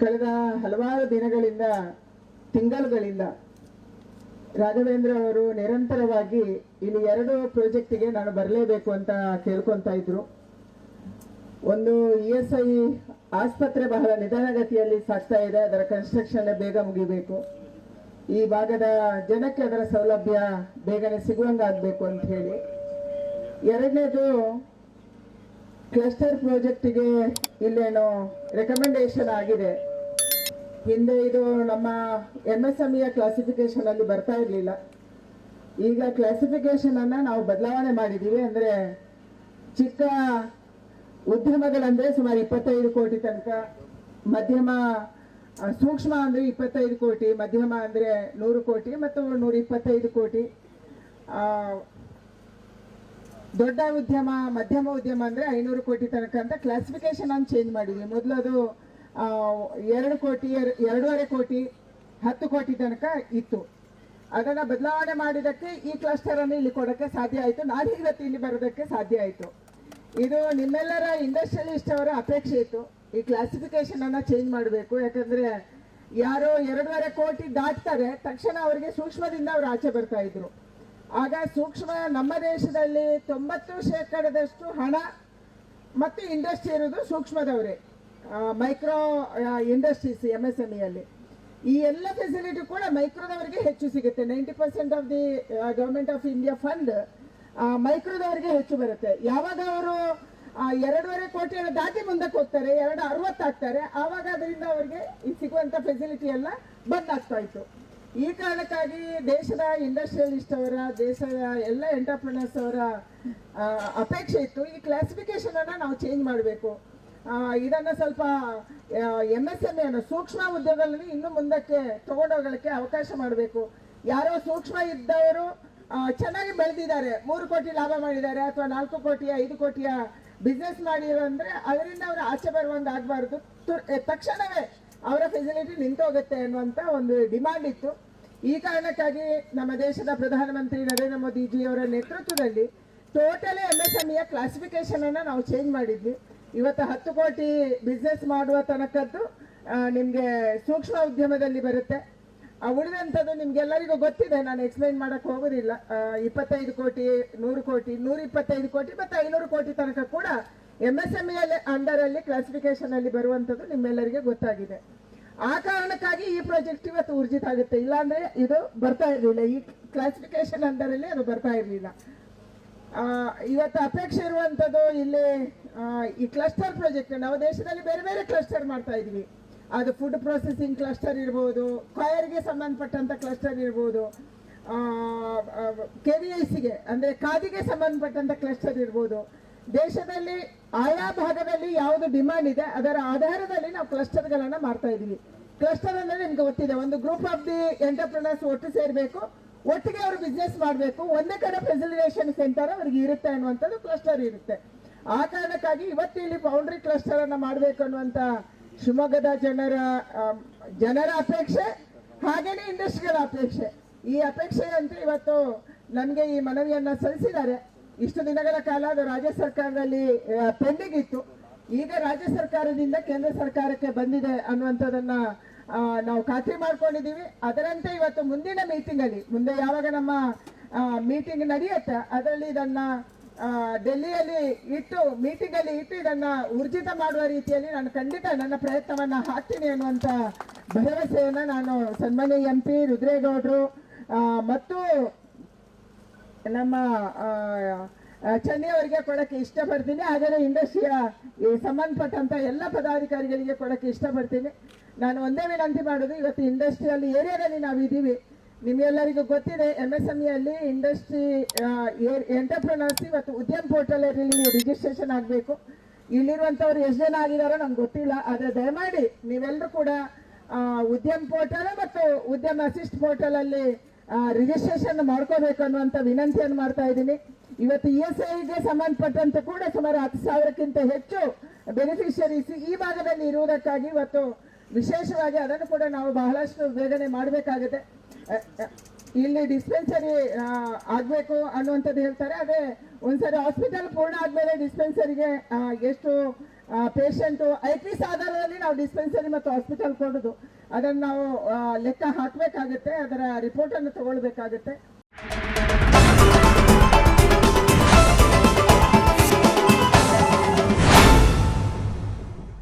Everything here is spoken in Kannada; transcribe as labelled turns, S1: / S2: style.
S1: ಕಳೆದ ಹಲವಾರು ದಿನಗಳಿಂದ, ತಿಂಗಳುಗಳಿಂದ ರಾಘವೇಂದ್ರ ಅವರು ನಿರಂತರವಾಗಿ ಇಲ್ಲಿ ಎರಡು ಪ್ರಾಜೆಕ್ಟಿಗೆ ನಾನು ಬರಲೇಬೇಕು ಅಂತ ಕೇಳ್ಕೊಂತ ಇದ್ರು. ಒಂದು ಇ ಎಸ್ ಐ ಆಸ್ಪತ್ರೆ ಬಹಳ ನಿಧಾನಗತಿಯಲ್ಲಿ ಸಾಗ್ತಾ ಇದೆ, ಅದರ ಕನ್ಸ್ಟ್ರಕ್ಷನ್ ಬೇಗ ಮುಗಿಬೇಕು. ಈ ಭಾಗದ ಜನಕ್ಕೆ ಅದರ ಸೌಲಭ್ಯ ಬೇಗನೆ ಸಿಗುವಂಗಾಗಬೇಕು ಅಂತ ಹೇಳಿ. ಎರಡನೇದು ಕ್ಲಸ್ಟರ್ ಪ್ರಾಜೆಕ್ಟಿಗೆ ಇಲ್ಲೇನೋ ರೆಕಮೆಂಡೇಶನ್ ಆಗಿದೆ. ಹಿಂದೆ ಇದು ನಮ್ಮ ಎಂ ಎಸ್ ಎಂ ಕ್ಲಾಸಿಫಿಕೇಶನ್ ಅಲ್ಲಿ ಬರ್ತಾ ಇರಲಿಲ್ಲ. ಈಗ ಕ್ಲಾಸಿಫಿಕೇಶನ್ ಅನ್ನ ನಾವು ಬದಲಾವಣೆ ಮಾಡಿದೀವಿ ಅಂದ್ರೆ ಚಿಕ್ಕ ಉದ್ಯಮಗಳಂದ್ರೆ ಸುಮಾರು ಇಪ್ಪತ್ತೈದು ಕೋಟಿ ತನಕ, ಮಧ್ಯಮ ಸೂಕ್ಷ್ಮ ಅಂದ್ರೆ ಇಪ್ಪತ್ತೈದು ಕೋಟಿ, ಮಧ್ಯಮ ಅಂದ್ರೆ ನೂರು ಕೋಟಿ ಮತ್ತು ನೂರ ಇಪ್ಪತ್ತೈದು ಕೋಟಿ ದೊಡ್ಡ ಉದ್ಯಮ, ಮಧ್ಯಮ ಉದ್ಯಮ ಅಂದ್ರೆ ಐನೂರು ಕೋಟಿ ತನಕ ಅಂತ ಕ್ಲಾಸಿಫಿಕೇಶನ್ ಅನ್ನು ಚೇಂಜ್ ಮಾಡಿದ್ವಿ. ಮೊದಲು ಅದು ಎರಡು ಕೋಟಿ ಎರ- ಎರಡೂವರೆ ಕೋಟಿ, ಹತ್ತು ಕೋಟಿ ತನಕ ಇತ್ತು. ಅದನ್ನು ಬದಲಾವಣೆ ಮಾಡಿದಕ್ಕೆ ಈ ಕ್ಲಸ್ಟರ್ ಅನ್ನು ಇಲ್ಲಿ ಕೊಡೋಕ್ಕೆ ಸಾಧ್ಯ ಆಯಿತು. ನಾನು ಇವತ್ತು ಇಲ್ಲಿ ಬರೋದಕ್ಕೆ ಸಾಧ್ಯ ಆಯಿತು. ಇದು ನಿಮ್ಮೆಲ್ಲರ ಇಂಡಸ್ಟ್ರಿಯಲಿಸ್ಟ್ ಅವರ ಅಪೇಕ್ಷೆ ಇತ್ತು. ಈ ಕ್ಲಾಸಿಫಿಕೇಶನ್ ಅನ್ನ ಚೇಂಜ್ ಮಾಡಬೇಕು. ಯಾಕಂದ್ರೆ ಯಾರೋ ಎರಡೂವರೆ ಕೋಟಿ ದಾಟ್ತಾರೆ, ತಕ್ಷಣ ಅವರಿಗೆ ಸೂಕ್ಷ್ಮದಿಂದ ಅವರು ಆಚೆ ಬರ್ತಾ ಇದ್ರು. ಆಗ ಸೂಕ್ಷ್ಮ ನಮ್ಮ ದೇಶದಲ್ಲಿ ತೊಂಬತ್ತು ಶೇಕಡದಷ್ಟು ಹಣ ಮತ್ತು ಇಂಡಸ್ಟ್ರಿ ಇರೋದು ಸೂಕ್ಷ್ಮದವರೇ. Micro industries M S M ಅಲ್ಲಿ. ಈ ಎಲ್ಲ ಫೆಸಿಲಿಟಿ ಕೂಡ ಮೈಕ್ರೋದವರಿಗೆ ಹೆಚ್ಚು ಸಿಗುತ್ತೆ. Ninety percent of the government of India fund ಮೈಕ್ರೋದವರಿಗೆ ಹೆಚ್ಚು ಬರುತ್ತೆ. ಯಾವಾಗ ಅವರು ಎರಡೂವರೆ ಕೋಟಿ ದಾಟಿ ಮುಂದಕ್ಕೆ ಹೋಗ್ತಾರೆ, ಎರಡು ಅರವತ್ತಾಗ್ತಾರೆ ಆವಾಗ ಅದರಿಂದ ಅವರಿಗೆ ಈ ಸಿಗುವಂತ ಫೆಸಿಲಿಟಿ ಎಲ್ಲ ಬಂದ್ ಆಗ್ತಾ ಇತ್ತು. ಈ ಕಾರಣಕ್ಕಾಗಿ ದೇಶದ ಇಂಡಸ್ಟ್ರಿಯಲಿಸ್ಟ್ ಅವರ, ದೇಶದ ಎಲ್ಲ ಎಂಟರ್ಪ್ರಿನರ್ಸ್ ಅವರ ಅಪೇಕ್ಷೆ ಇತ್ತು. ಈ ಕ್ಲಾಸಿಫಿಕೇಶನ್ ಅನ್ನ ನಾವು ಚೇಂಜ್ ಮಾಡಬೇಕು. ಇದನ್ನ ಸ್ವಲ್ಪ ಎಂ ಎಸ್ ಎಂ ಎನ್ನು ಸೂಕ್ಷ್ಮ ಉದ್ಯೋಗದಲ್ಲಿ ಇನ್ನು ಮುಂದಕ್ಕೆ ತಗೊಂಡೋಗಲಿಕ್ಕೆ ಅವಕಾಶ ಮಾಡಬೇಕು. ಯಾರೋ ಸೂಕ್ಷ್ಮ ಇದ್ದವರು ಚೆನ್ನಾಗಿ ಬೆಳೆದಿದ್ದಾರೆ. ಮೂರು ಕೋಟಿ ಲಾಭ ಮಾಡಿದ್ದಾರೆ ಅಥವಾ ನಾಲ್ಕು ಕೋಟಿಯ, ಐದು ಕೋಟಿಯ ಬಿಸ್ನೆಸ್ ಮಾಡಿರೋ ಅಂದರೆ ಅದರಿಂದ ಅವರು ಆಚೆ ಬರುವಂಗೆ ಆಗಬಾರ್ದು. ತಕ್ಷಣವೇ ಅವರ ಫೆಸಿಲಿಟಿ ನಿಂತೋಗುತ್ತೆ ಅನ್ನುವಂಥ ಒಂದು ಡಿಮ್ಯಾಂಡ್ ಇತ್ತು. ಈ ಕಾರಣಕ್ಕಾಗಿ ನಮ್ಮ ದೇಶದ ಪ್ರಧಾನಮಂತ್ರಿ ನರೇಂದ್ರ ಮೋದಿಜಿ ಅವರ ನೇತೃತ್ವದಲ್ಲಿ totally M S M classification ಅನ್ನ ನಾವು ಚೇಂಜ್ ಮಾಡಿದ್ವಿ. ಇವತ್ತು ಹತ್ತು ಕೋಟಿ ಬಿಸ್ನೆಸ್ ಮಾಡುವ ತನಕದ್ದು ನಿಮಗೆ ಸೂಕ್ಷ್ಮ ಉದ್ಯಮದಲ್ಲಿ ಬರುತ್ತೆ. ಆ ಉಳಿದಂಥದ್ದು ನಿಮ್ಗೆಲ್ಲರಿಗೂ ಗೊತ್ತಿದೆ, ನಾನು ಎಕ್ಸ್ಪ್ಲೈನ್ ಮಾಡಕ್ ಹೋಗೋದಿಲ್ಲ. ಇಪ್ಪತ್ತೈದು ಕೋಟಿ, ನೂರು ಕೋಟಿ ನೂರ ಇಪ್ಪತ್ತೈದು ಕೋಟಿ ಮತ್ತು ಐನೂರು ಕೋಟಿ ತನಕ ಕೂಡ ಎಂ ಎಸ್ ಎಂ ಅಂಡರ್ ಅಲ್ಲಿ ಕ್ಲಾಸಿಫಿಕೇಶನ್ ಅಲ್ಲಿ ಬರುವಂಥದ್ದು ನಿಮ್ಮೆಲ್ಲರಿಗೆ ಗೊತ್ತಾಗಿದೆ. ಆ ಕಾರಣಕ್ಕಾಗಿ ಈ ಪ್ರಾಜೆಕ್ಟ್ ಇವತ್ತು ಊರ್ಜಿತ ಆಗುತ್ತೆ. ಇಲ್ಲಾಂದರೆ ಇದು ಬರ್ತಾ ಇರಲಿಲ್ಲ. ಈ ಕ್ಲಾಸಿಫಿಕೇಶನ್ ಅಂಡರ್ ಅಲ್ಲಿ ಅದು ಬರ್ತಾ ಇರಲಿಲ್ಲ. ಇವತ್ತು ಅಪೇಕ್ಷೆ ಇರುವಂಥದ್ದು ಇಲ್ಲಿ ಈ ಕ್ಲಸ್ಟರ್ ಪ್ರಾಜೆಕ್ಟ್ ನಾವು ದೇಶದಲ್ಲಿ ಬೇರೆ ಬೇರೆ ಕ್ಲಸ್ಟರ್ ಮಾಡ್ತಾ ಇದ್ವಿ. ಅದು ಫುಡ್ ಪ್ರೊಸೆಸಿಂಗ್ ಕ್ಲಸ್ಟರ್ ಇರ್ಬೋದು ಕಾಯರ್ಗೆ ಸಂಬಂಧಪಟ್ಟಂತ ಕ್ಲಸ್ಟರ್ ಇರ್ಬೋದು ಕೆ ವಿ ಐ ಸಿಗೆ ಅಂದ್ರೆ ಖಾದಿಗೆ ಸಂಬಂಧಪಟ್ಟಂತ ಕ್ಲಸ್ಟರ್ ಇರ್ಬೋದು. ದೇಶದಲ್ಲಿ ಆಯಾ ಭಾಗದಲ್ಲಿ ಯಾವುದು ಡಿಮ್ಯಾಂಡ್ ಇದೆ, ಅದರ ಆಧಾರದಲ್ಲಿ ನಾವು ಕ್ಲಸ್ಟರ್ಗಳನ್ನು ಮಾಡ್ತಾ ಇದೀವಿ. ಕ್ಲಸ್ಟರ್ ಅಂದ್ರೆ ನಿಮ್ಗೆ ಗೊತ್ತಿದೆ, ಒಂದು ಗ್ರೂಪ್ ಆಫ್ ದಿ ಎಂಟರ್ಪ್ರಿನರ್ಸ್ ಒಟ್ಟು ಸೇರಬೇಕು. ಒಟ್ಟಿಗೆ ಅವರು ಬಿಸ್ನೆಸ್ ಮಾಡಬೇಕು, ಒಂದೇ ಕಡೆ ಫೆಸಿಲಿಟೇಷನ್ ಸೆಂಟರ್ ಅವ್ರಿಗೆ ಇರುತ್ತೆ ಅನ್ನುವಂಥದ್ದು ಕ್ಲಸ್ಟರ್ ಇರುತ್ತೆ. ಆ ಕಾರಣಕ್ಕಾಗಿ ಇವತ್ತು ಇಲ್ಲಿ ಬೌಂಡ್ರಿ ಕ್ಲಸ್ಟರ್ ಅನ್ನ ಮಾಡಬೇಕು ಅನ್ನುವಂತ ಶಿವಮೊಗ್ಗದ ಜನರ ಜನರ ಅಪೇಕ್ಷೆ, ಹಾಗೇನೆ ಇಂಡಸ್ಟ್ರಿಗಳ ಅಪೇಕ್ಷೆ. ಈ ಅಪೇಕ್ಷೆಯಂತೆ ಇವತ್ತು ನನಗೆ ಈ ಮನವಿಯನ್ನ ಸಲ್ಲಿಸಿದ್ದಾರೆ. ಇಷ್ಟು ದಿನಗಳ ಕಾಲ ಅದು ರಾಜ್ಯ ಸರ್ಕಾರದಲ್ಲಿ ಪೆಂಡಿಂಗ್ ಇತ್ತು. ಈಗ ರಾಜ್ಯ ಸರ್ಕಾರದಿಂದ ಕೇಂದ್ರ ಸರ್ಕಾರಕ್ಕೆ ಬಂದಿದೆ ಅನ್ನುವಂಥದ್ದನ್ನ ನಾವು ಖಾತ್ರಿ ಮಾಡ್ಕೊಂಡಿದ್ದೀವಿ. ಅದರಂತೆ ಇವತ್ತು ಮುಂದಿನ ಮೀಟಿಂಗ್ ಅಲ್ಲಿ, ಮುಂದೆ ಯಾವಾಗ ನಮ್ಮ ಮೀಟಿಂಗ್ ನಡೆಯುತ್ತೆ, ಅದರಲ್ಲಿ ಇದನ್ನ ಡೆಲ್ಲಿಯಲ್ಲಿ ಇಟ್ಟು ಮೀಟಿಂಗ್ ಅಲ್ಲಿ ಇಟ್ಟು ಇದನ್ನ ಊರ್ಜಿತ ಮಾಡುವ ರೀತಿಯಲ್ಲಿ ನಾನು ಖಂಡಿತ ನನ್ನ ಪ್ರಯತ್ನವನ್ನ ಹಾಕ್ತೀನಿ ಅನ್ನುವಂತ ಭರವಸೆಯನ್ನು ನಾನು ಸನ್ಮಾನ್ಯ ಎಂ ಪಿ ರುದ್ರೇಗೌಡರು ಮತ್ತು ನಮ್ಮ ಚನ್ನಿ ಅವರಿಗೆ ಕೊಡಕ್ಕೆ ಇಷ್ಟಪಡ್ತೀನಿ. ಹಾಗೆಯೇ ಇಂಡಸ್ಟ್ರಿಯ ಸಂಬಂಧಪಟ್ಟಂತ ಎಲ್ಲ ಪದಾಧಿಕಾರಿಗಳಿಗೆ ಕೊಡಕ್ಕೆ ಇಷ್ಟಪಡ್ತೀನಿ. ನಾನು ಒಂದೇ ವಿನಂತಿ ಮಾಡೋದು, ಇವತ್ತು ಇಂಡಸ್ಟ್ರಿಯಲ್ ಏರಿಯಾದಲ್ಲಿ ನಾವು ಇದ್ದೀವಿ ನಿಮ್ಗೆಲ್ಲರಿಗೂ ಗೊತ್ತಿದೆ ಎಂ ಎಸ್ ಎಂ ಅಲ್ಲಿ ಇಂಡಸ್ಟ್ರಿ ಎಂಟರ್ಪ್ರಿನರ್ಸ್ ಇವತ್ತು ಉದ್ಯಮ ಪೋರ್ಟಲ್ ಅಲ್ಲಿ ರಿಜಿಸ್ಟ್ರೇಷನ್ ಆಗಬೇಕು. ಇಲ್ಲಿರುವಂತವ್ರು ಎಷ್ಟು ಜನ ಆಗಿದಾರೋ ನಮ್ಗೆ ಗೊತ್ತಿಲ್ಲ, ಆದ್ರೆ ದಯಮಾಡಿ ನೀವೆಲ್ಲರೂ ಕೂಡ ಉದ್ಯಮ ಪೋರ್ಟಲ್ ಮತ್ತು ಉದ್ಯಮ ಅಸಿಸ್ಟ್ ಪೋರ್ಟಲ್ ಅಲ್ಲಿ ರಿಜಿಸ್ಟ್ರೇಷನ್ ಮಾಡ್ಕೋಬೇಕು ಅನ್ನುವಂತ ವಿನಂತಿಯನ್ನು ಮಾಡ್ತಾ ಇದ್ದೀನಿ. ಇವತ್ತು ಇ ಎಸ್ ಐಗೆ ಸಂಬಂಧಪಟ್ಟಂತೆ ಕೂಡ ಸುಮಾರು ಹತ್ತು ಸಾವಿರಕ್ಕಿಂತ ಹೆಚ್ಚು ಬೆನಿಫಿಷರೀಸ್ ಈ ಭಾಗದಲ್ಲಿ ಇರುವುದಕ್ಕಾಗಿ ಇವತ್ತು ವಿಶೇಷವಾಗಿ ಅದನ್ನು ಕೂಡ ನಾವು ಬಹಳಷ್ಟು ಬೇಗನೆ ಮಾಡಬೇಕಾಗುತ್ತೆ. ಇಲ್ಲಿ ಡಿಸ್ಪೆನ್ಸರಿ ಆಗಬೇಕು ಅನ್ನುವಂಥದ್ದು ಹೇಳ್ತಾರೆ. ಅದೇ ಒಂದ್ಸರಿ ಹಾಸ್ಪಿಟಲ್ ಪೂರ್ಣ ಆದಮೇಲೆ ಡಿಸ್ಪೆನ್ಸರಿಗೆ ಎಷ್ಟು ಪೇಷಂಟು ಐಟ್ರೀಸ್ ಆಧಾರದಲ್ಲಿ ನಾವು ಡಿಸ್ಪೆನ್ಸರಿ ಮತ್ತು ಹಾಸ್ಪಿಟಲ್ ಕೊಡೋದು. ಅದನ್ನು ನಾವು ಲೆಕ್ಕ ಹಾಕಬೇಕಾಗುತ್ತೆ, ಅದರ ರಿಪೋರ್ಟನ್ನು ತಗೊಳ್ಬೇಕಾಗುತ್ತೆ.